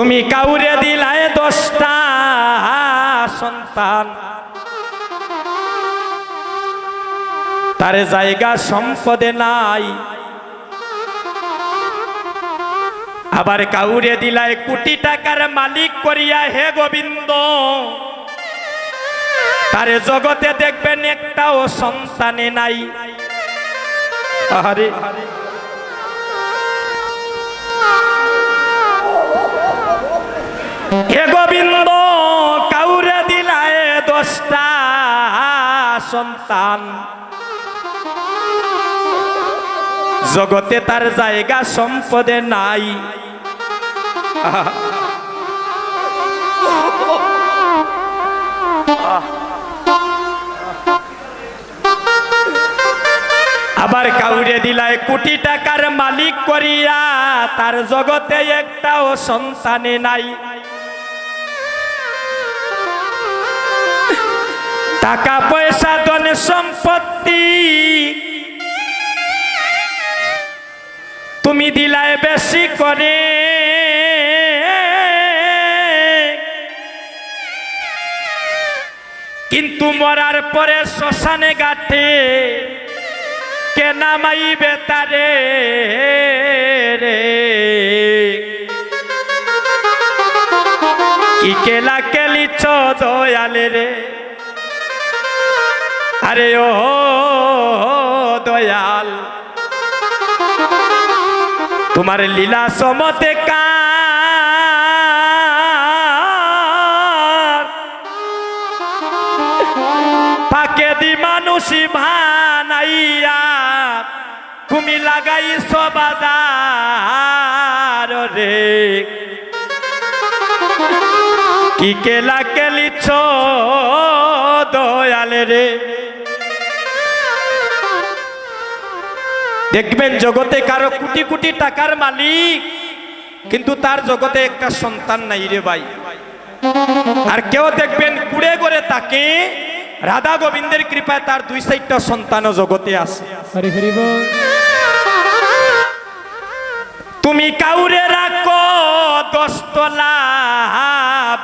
তুমি কাউরে দিলায় দশটা সন্তান। তারে জায়গা সম্পদে নাই। আবার কাউরে দিলায় কোটি টাকার মালিক করিয়া হে গোবিন্দ। তারে জগতে দেখবেন একটাও সন্তানে নাই। আরে গোবিন্দ, কাউরে দিলায় দশটা সন্তান জগতে তার জায়গা সম্পদে নাই। আবার কাউরে দিলায় কোটি টাকার মালিক করিয়া তার জগতে একটাও সন্তানে নাই টাকা পয়সা, ধন সম্পত্তি। তুমি দিলায় বেশি করে। কিন্তু মরার পরে শ্মশানে গাঠে কে নামাইবে তারে রে? কি কেলা কেলিছ দয়ালে রে? আরে ও দয়াল। তোমার লীলা সমতে কাকে দি মানুষই ভানাইয়া তুমি লাগাই সবাদার রে। কি কেলা কেলিছ দয়ালে রে? দেখবেন জগতে কারও কোটি কোটি টাকার মালিক কিন্তু তার জগতে একটা সন্তান নাই রে ভাই। আর কেউ দেখবেন কুড়ে করে তাকে রাধা গোবিন্দের কৃপায় তার দুই সাইডটা সন্তানও জগতে আছে। তুমি কাউরে রাখো দশতলা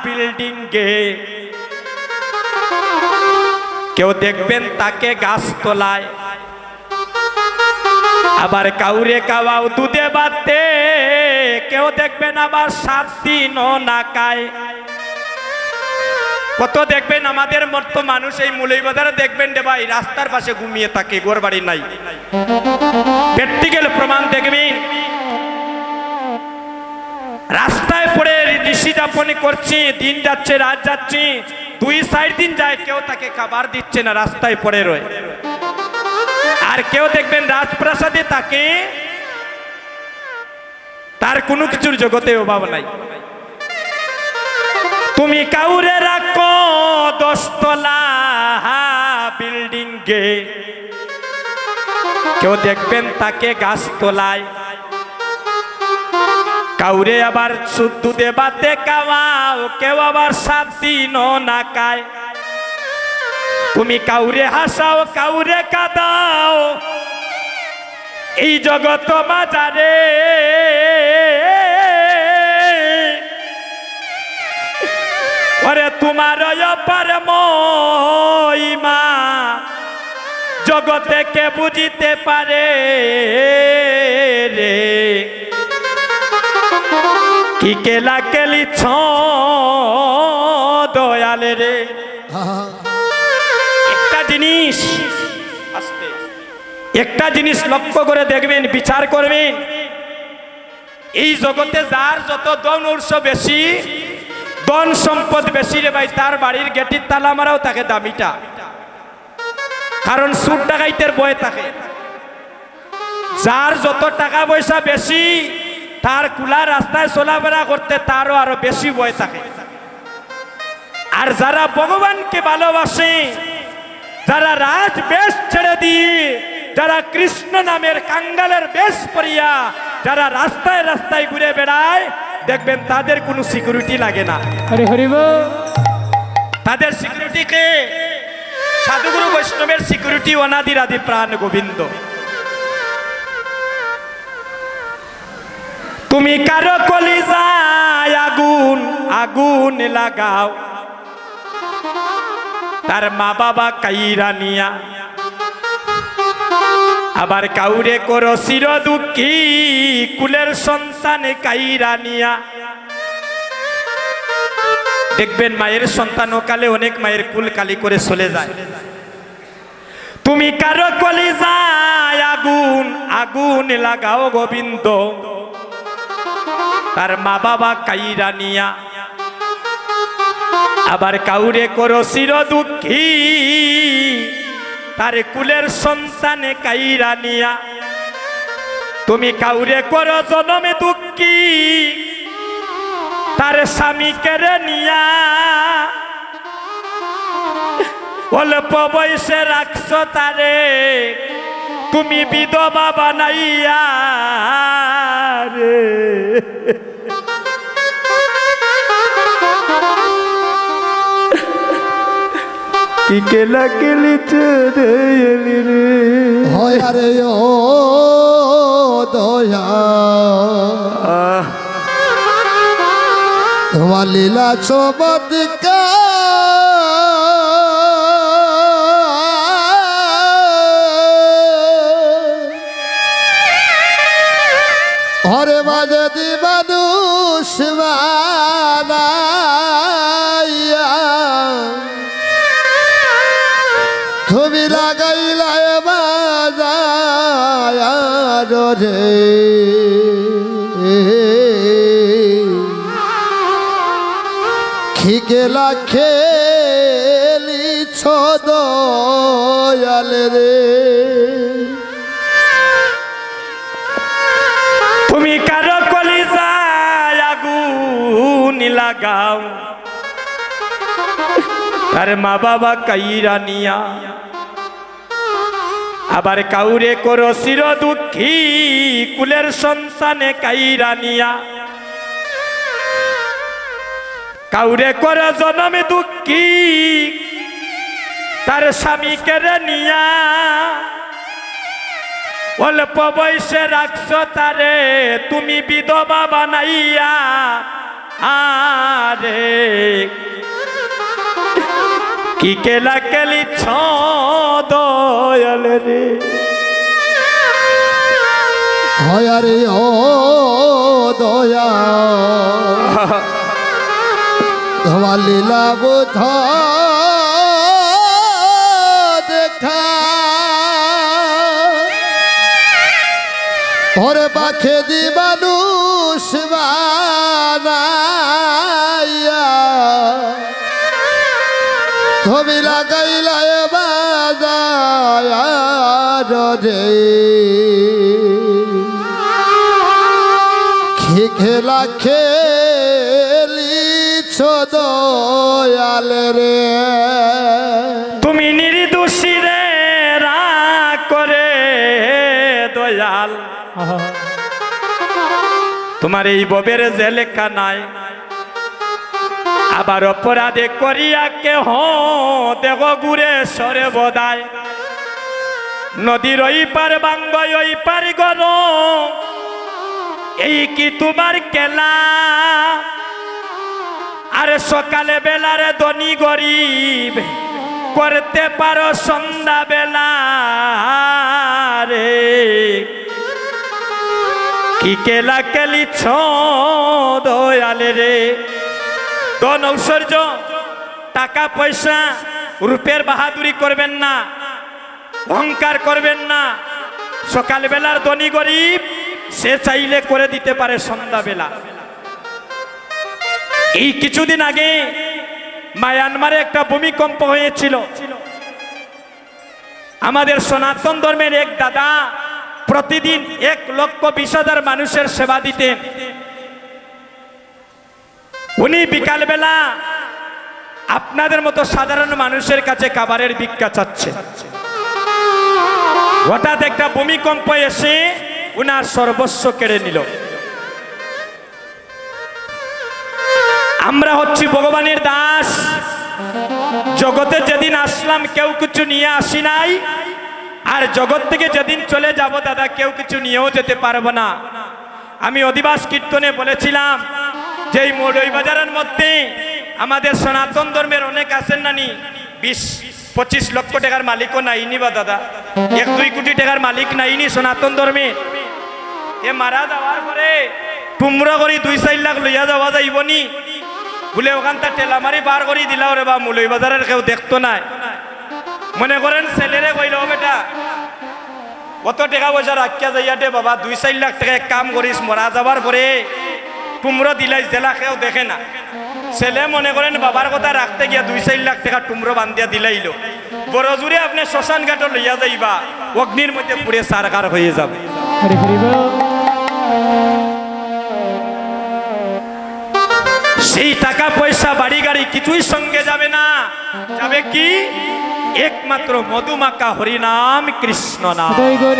বিল্ডিং গে কেউ দেখবেন তাকে গাছ তোলায় আবার কাউরে কাওয়াও দুধে বাতে কেউ দেখবেন আবার সাত দিনও না কত দেখবেন আমাদের মতো মানুষ এই মুলই বাজারে দেখবেন রে ভাই, রাস্তার পাশে ঘুমিয়ে থাকে, গোর বাড়ি নাই। প্র্যাকটিক্যাল প্রমাণ দেখবেন রাস্তায় পড়ে ঋষি যাপনে করছি, দিন যাচ্ছে, রাত যাচ্ছি, দুই সাইড দিন যায়, কেউ তাকে খাবার দিচ্ছে না, রাস্তায় পড়ে রয়ে। আর কেউ দেখবেন রাজপ্রাসাদে তাকে তার কোনো কিছুর জগতে অভাব নাই। তুমি কাউরে রাখো দশতলা বিল্ডিং গে কেউ দেখবেন তাকে গাছ তোলায় কাউরে আবার শুদ্ধ দেবাতে কাওয়াও, কেউ আবার সাত দিনও না তুমি কাউরে হাসাও, কাউরে কাদাও। এই জগৎ বাজারে ওরে তোমার মহিমা, জগতে কে বুঝিতে পারে রে? কি কেলা কেলি ছ দয়ালে রে? জিনিস। একটা জিনিস লক্ষ্য করে দেখবেন, বিচার করবেন। এই জগতে যার যত দন উৎস বেশি, ধন সম্পদ বেশি রে ভাই, তার বাড়ির গেটির তালা মারাও তাকে দামিটা। কারণ সুদ ডাকাইতের বয়ে থাকে। যার যত টাকা পয়সা বেশি, তার কুলা রাস্তায় চলাফেরা করতে তারও আরও বেশি বয় থাকে। আর যারা ভগবানকে ভালোবাসে যারা রাজ বেশ ছেড়ে দিয়ে যারা কৃষ্ণ নামের কাঙ্গালের বেশ পরিয়া যারা রাস্তায় রাস্তায় ঘুরে বেড়ায় দেখবেন তাদের কোনো সিকিউরিটি লাগে না। তাদের সিকিউরিটি কে? সাধুগুরু বৈষ্ণবের সিকিউরিটি অনাদির আদি প্রাণ গোবিন্দ। তুমি কারও কলি যায় আগু আগুন লাগাও। তার মা বাবা কাইরা নিয়া। আবার কাউরে করো চির দুঃখী কুলের সন্তান কাইরা নিয়া। দেখবেন মায়ের সন্তান কালে অনেক মায়ের কুল কালি করে চলে যায়। তুমি কারও কলি যায়, আগুন আগুন লাগাও গোবিন্দ। তার মা বাবা কাইরা নিয়া। আবার কাউরে করো চির দুঃখী। তার কুলের সন্তানে কাইরা নিয়া। তুমি কাউরে করো জনমে দুঃখী। তার স্বামী কেড়ে নিয়া। অল্প বয়সে রাখছ তারে। তুমি বিধবা বানাইয়া রে। কি কেলা কেলিছে রে এলি রে হয় আরে ও দয়া। আহ, তোমার লীলা চমৎকা হরে মাঝে দি মানুষ রে খিকেলা খেলি ছদয়াল রে। তুমি কারও কলি আগুন লাগাও। তার মা বাবা কাইরা নিয়া আবার কাউরে করো চির দুঃখী, কুলের সন্তানে কাইরা নিয়া। কাউরে করে জনমে দুঃখী, তার স্বামী নিয়া। অল্প বয়সে রাখছ তারে, তুমি বিধবা বানাইয়া। আরে কি কেলা কেলি দয়াল রে? হয় আরে ও দয়া তোমার লীলা বোধ দেখা। ওরে পাখে দি মানুষ তুমি লাগাইলায় বাজায় রে। খে খেলা খেলি দয়াল রে। তুমি নির্দোষী রে করে দয়াল। তোমার এই ববের যে লেখা নাই আবার অপরাধে করিয়া কেহ দেব গুরে সরে বদায়। নদীর ওই পার বাঙ্গ ওই পার গর। এই কি তোমার কেলা? আর সকালে বেলারে ধনী গরিব করতে পারো সন্ধ্যা বেলা রে। কি কেলা কেলি দয়ালে রে? ধন ঐশ্বর্য টাকা পয়সা, রূপের বাহাদুরি করবেন না, অহংকার করবেন না। সকালবেলার ধনী গরিব, সে চাইলে করে দিতে পারে সন্ধ্যাবেলা। এই কিছুদিন আগে মায়ানমারে একটা ভূমিকম্প হয়েছিল। আমাদের সনাতন ধর্মের এক দাদা প্রতিদিন এক লক্ষ বিশ হাজার মানুষের সেবা দিতেন। উনি বিকালবেলা আপনাদের মতো সাধারণ মানুষের কাছে খাবারের ভিক্ষা চাচ্ছে। হঠাৎ একটা ভূমিকম্প এসে উনার সর্বস্ব কেড়ে নিল। আমরা হচ্ছি ভগবানের দাস। জগতে যেদিন আসলাম কেউ কিছু নিয়ে আসি নাই। আর জগৎ থেকে যেদিন চলে যাব দাদা, কেউ কিছু নিয়েও যেতে পারব না। আমি অধিবাস কীর্তনে বলেছিলাম যে এই মৌলই বাজারের মধ্যে আমাদের সনাতন ধর্মের অনেক আছেন নানি, বিশ, পঁচিশ লক্ষ টাকার মালিকও নাইনি বা দাদা? এক, দুই কোটি টাকার মালিক নাইনি সনাতন ধর্মে। এ মারা যাওয়ার পরে টুমরা করি দুই, চার লাখ লইয়া যাওয়া যাইবনি বলে ওখানটা টেলামারি পার করি দিলাও রে বা মুলই বাজারের কেউ দেখতো নাই। মনে করেন ছেলেরে কইল, "ও বেটা, কত টাকা পয়সা রাখিয়া যাইয়া দে বাবা, দুই, চার লাখ টাকা কাম করিস, মরা যাবার পরে টুমরো দিলাই জেলা কেউ দেখে না। ছেলে মনে করেন বাবার কথা রাখতে গিয়া দুই চার লাখ টাকা টুমরো বান্ধিয়া দিলাইল। বড় জুড়ে আপনি শ্মশান ঘাট লইয়া যাইবা অগ্নির মধ্যে পুড়ে সারকার হয়ে যাবে। হরি হরি সেই টাকা পয়সা বাড়ি গাড়ি কিছুই সঙ্গে যাবে না। যাবে কি? একমাত্র মধুমাকা হরিনাম কৃষ্ণ নাম। জয় গৌর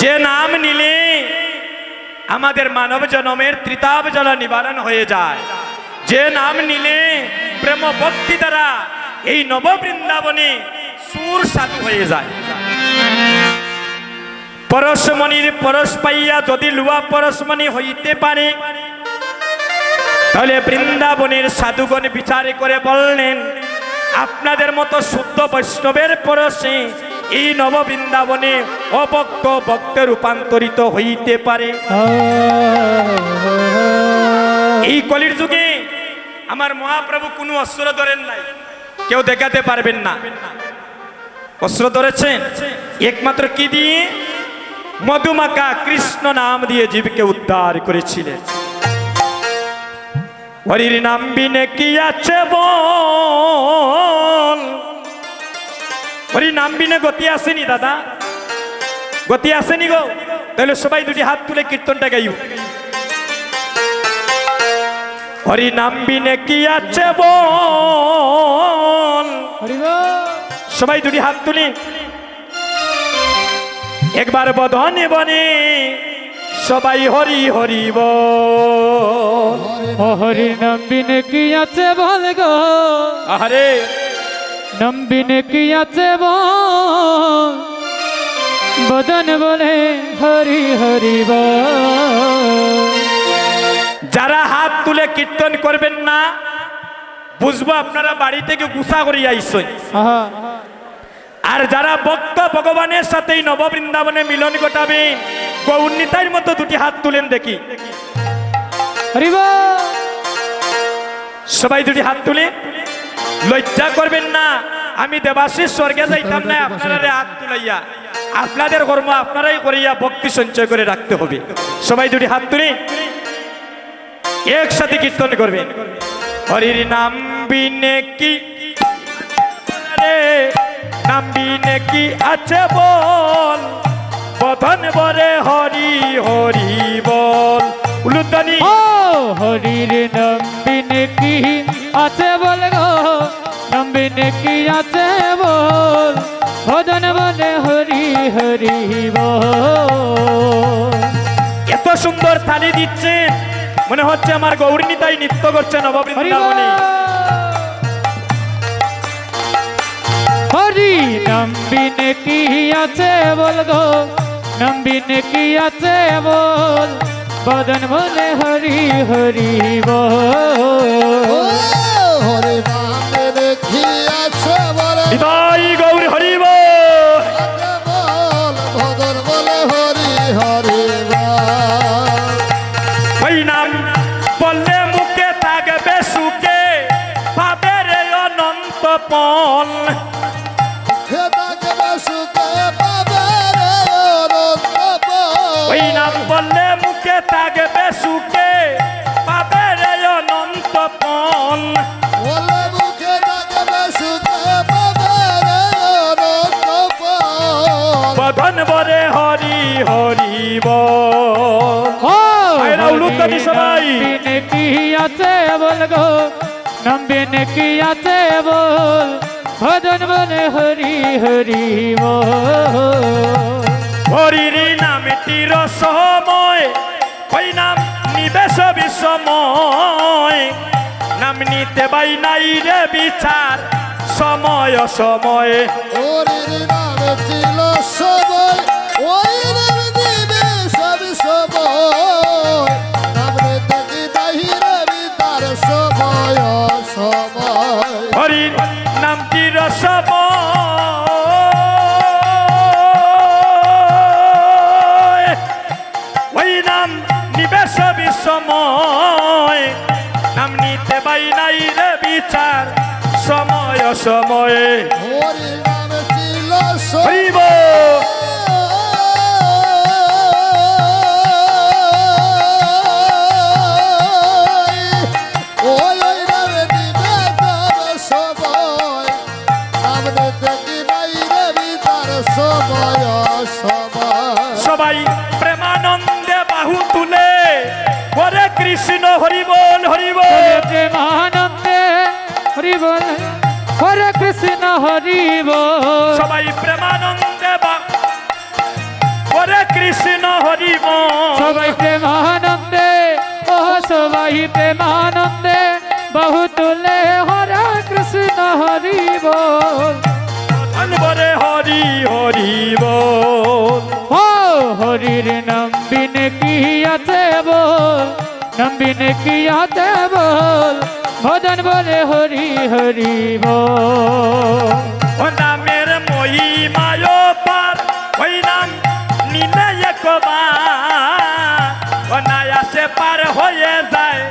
যে নাম নিলে আমাদের মানব জনমের ত্রিতাব জল নিবারণ হয়ে যায়। যে নাম নিলে প্রেম ভক্তি দ্বারা এই নব বৃন্দাবনে সুর সাধু হয়ে যায়। পরশমণির পরশ পাইয়া যদি লুয়া পরশমণি হইতে পারে, তাহলে বৃন্দাবনের সাধুগণ বিচার করে বললেন, আপনাদের মতো শুদ্ধ বৈষ্ণবের পরশে এই নব বৃন্দাবনে অভক্ত ভক্তে রূপান্তরিত হইতে পারে। এই কলির যুগে আমার মহাপ্রভু কোনো অস্ত্র ধরেন নাই। কেউ দেখাতে পারবেন না। অস্ত্র ধরেছেন? একমাত্র কি দিয়ে? মধুমাকা কৃষ্ণ নাম দিয়ে জীবকে উদ্ধার করেছিলেন। হরির নাম বিনে কি আছে বল? হরি নাম বিনে গতি আসেনি দাদা। গতি আসেনি গো। তাহলে সবাই দুটি হাত তুলে কীর্তনটা গাইব হরি নাম বিনে কি আছে বল? সবাই দুটি হাত তুলি। একবার বধনে বনে সবাই হরি হরি হরি নাম বিনে কি আছে বল গো? আরে নাম বিনে কি আছে বদন বলে হরি হরি যারা হাত তুলে কীর্তন করবেন না বুঝব আপনারা বাড়ি থেকে গুসা করে আইসই। আর যারা ভক্ত ভগবানের সাথেই নববৃন্দাবনে মিলন ঘটাবেন গৌর্ণিতার মতো দুটি হাত তুলেন দেখি। সবাই দুটি হাত তুলে। লজ্জা করবেন না। আমি দেবাশিস স্বর্গে যাইতাম না আপনারা হাত তুলাইয়া। আপনাদের কর্ম আপনারাই করিয়া ভক্তি সঞ্চয় করে রাখতে হবে। সবাই দুটি হাত তুলি। একসাথে কীর্তন করবেন। হরির নাম বিনে কি? নাম বিনে কি আছে বল? বধন বরে হরি হরি বল। উলুতনি ও, হরির নাম বিনে কি আছে বল কি আছে বল? ভজন বলে হরি হরি এত সুন্দর থালি দিচ্ছেন মনে হচ্ছে আমার গৌরী তাই নৃত্য করছে হরি নববৃন্দাবনে। হরি নাম কি আছে বল গো? নাম কি আছে বল? বদন বলে হরি হরি বল। হরে নামে বল গো নাম বিনে কি আছে বল ভজন বলে হরি হরি বল হরির নামটির সময় ওই নাম নিবেশ বিষময় নাম নিতে বাই নাই রে বিচার সময় সময় ওরির নামে ছিল সবই নিবেশ বিসময়। নাম নিতে পাই নাই রে বিচার সময় সময়ে হরি নাম ছিল হইব। কৃষ্ণ হরিবল হরিবল। হরে প্রেমানন্দে হরি বল হরে কৃষ্ণ হরি বল সবাই প্রেমানন্দে বা- হরে কৃষ্ণ হরিবল। সবাই প্রেমানন্দে ও সবাই প্রেমানন্দে। বহু তুলে হরে কৃষ্ণ হরি বল বরে হরি হরিবল। হরির নম্বিন কি আছে বল? নম্বিন কি আছে বল ভজন বলে হরি হরি বল। ও নামের মহিমায় পার ওই নাম নিলে একবার। ও নায়াসে পার হয়ে যায়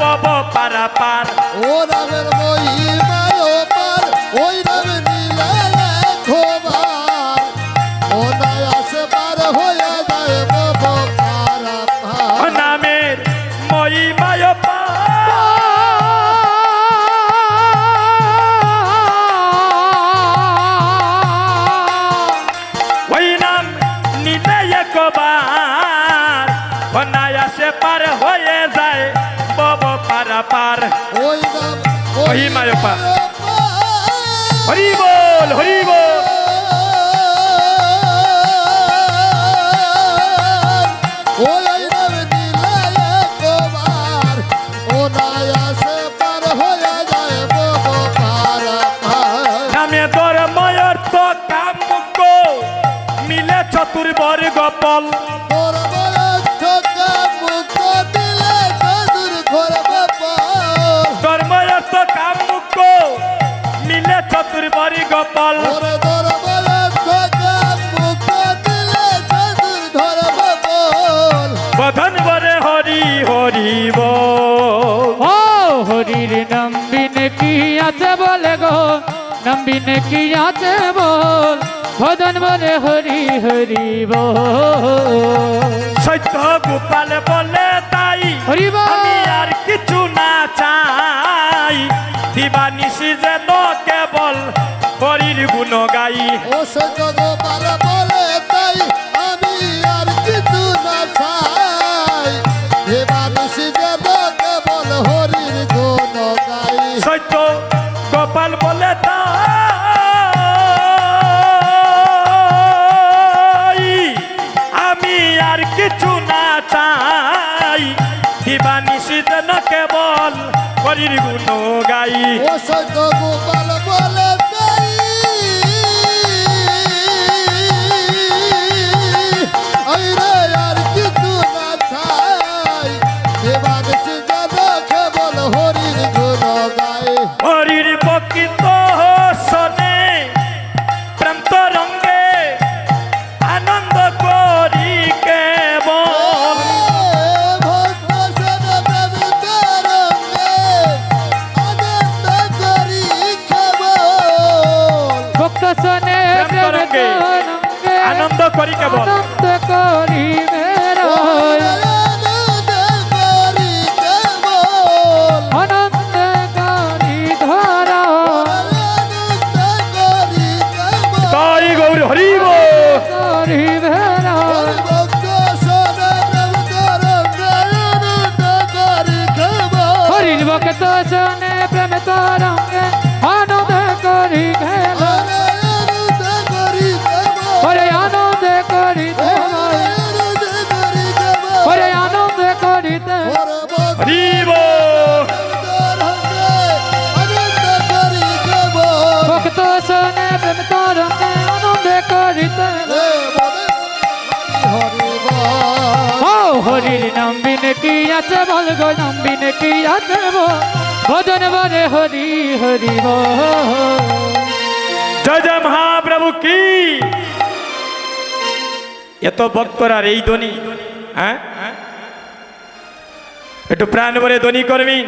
পব পারা পার ও নামের মহিমায় পার ওই নামে নিলে খোবার তোর ময়র তো কাম মিলে চতুর্বর্গ পল চতুর্বর্গ পল ওরে তোর বয়স ঠকা মুখ দিলে কাদুর ধরবে পার বধন বরে হরি হরি বল ও হরির নম্বিন কি আছে বলে গো? নম্বিন কি আছে বল? ভজন বলে হরি হরি বল। সত্য গোপাল বলে তাই হরি। আমি আর কিছু না চাই। দিবানিশি তো কেবল হরির গুণ গাই। ও সত্য গোপাল বলে আমি আর কিছু না চাই। না কেবল করির গুণ গাই ও গোপাল বলে। আনন্দ করি হরির গো, নাম্বিন কি আছে বল? কি? এত ভক্তরা এই ধ্বনি হ্যাঁ? একটু প্রাণ বলে ধ্বনি করবি?